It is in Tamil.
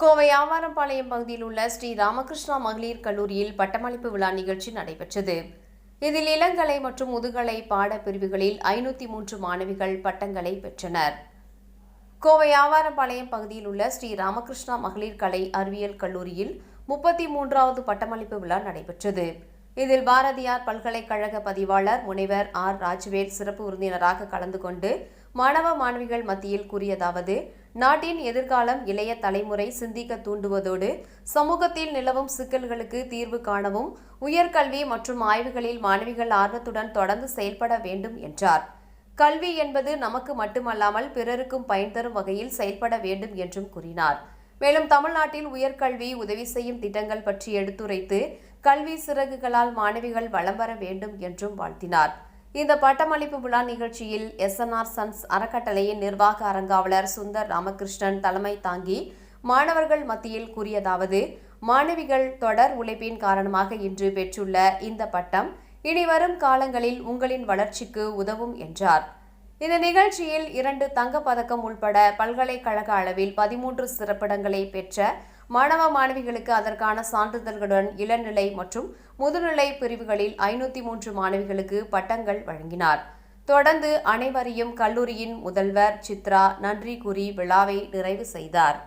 கோவை ஆவாரம்பாளையம் பகுதியில் உள்ள ஸ்ரீ ராமகிருஷ்ணா மகளிர் கல்லூரியில் பட்டமளிப்பு விழா நிகழ்ச்சி நடைபெற்றது. இதில் இளங்கலை மற்றும் முதுகலை பாடப் பிரிவுகளில் ஐநூற்றி மூன்று மாணவிகள் பட்டங்களை பெற்றனர். கோவை ஆவாரம்பாளையம் பகுதியில் உள்ள ஸ்ரீ ராமகிருஷ்ணா மகளிர் கலை அறிவியல் கல்லூரியில் முப்பத்தி மூன்றாவது பட்டமளிப்பு விழா நடைபெற்றது. இதில் பாரதியார் பல்கலைக்கழக பதிவாளர் முனைவர் ஆர். ராஜ்வேல் சிறப்பு விருந்தினராக கலந்து கொண்டு மாணவ மாணவிகள் மத்தியில் கூறியதாவது நாட்டின் எதிர்காலம் இளைய தலைமுறை சிந்திக்க தூண்டுவதோடு சமூகத்தில் நிலவும் சிக்கல்களுக்கு தீர்வு காணவும் உயர்கல்வி மற்றும் ஆய்வுகளில் மாணவிகள் ஆர்வத்துடன் தொடர்ந்து செயல்பட வேண்டும் என்றார். கல்வி என்பது நமக்கு மட்டுமல்லாமல் பிறருக்கும் பயன் தரும் வகையில் செயல்பட வேண்டும் என்றும் கூறினார். மேலும் தமிழ்நாட்டில் உயர்கல்வி உதவி செய்யும் திட்டங்கள் பற்றி எடுத்துரைத்து கல்வி சிறகுகளால் மாணவிகள் வளம் வர வேண்டும் என்றும் வாழ்த்தினார். இந்த பட்டமளிப்பு விழா நிகழ்ச்சியில் எஸ்என்ஆர் சன்ஸ் அறக்கட்டளையின் நிர்வாக அரங்காவலர் சுந்தர் ராமகிருஷ்ணன் தலைமை தாங்கி மாணவர்கள் மத்தியில் கூறியதாவது மாணவிகள் தொடர் உழைப்பின் காரணமாக இன்று பெற்றுள்ள இந்த பட்டம் இனி வரும் காலங்களில் உங்களின் வளர்ச்சிக்கு உதவும் என்றார். இந்த நிகழ்ச்சியில் இரண்டு தங்கப்பதக்கம் உள்பட பல்கலைக்கழக அளவில் பதிமூன்று சிறப்பிடங்களை பெற்ற மாணவ மாணவிகளுக்கு அதற்கான சான்றிதழ்களுடன் இளநிலை மற்றும் முதுநிலை பிரிவுகளில் ஐநூற்றி மூன்று மாணவிகளுக்கு பட்டங்கள் வழங்கினார். தொடர்ந்து அனைவரையும் கல்லூரியின் முதல்வர் சித்ரா நன்றி கூறி விழாவை நிறைவு செய்தார்.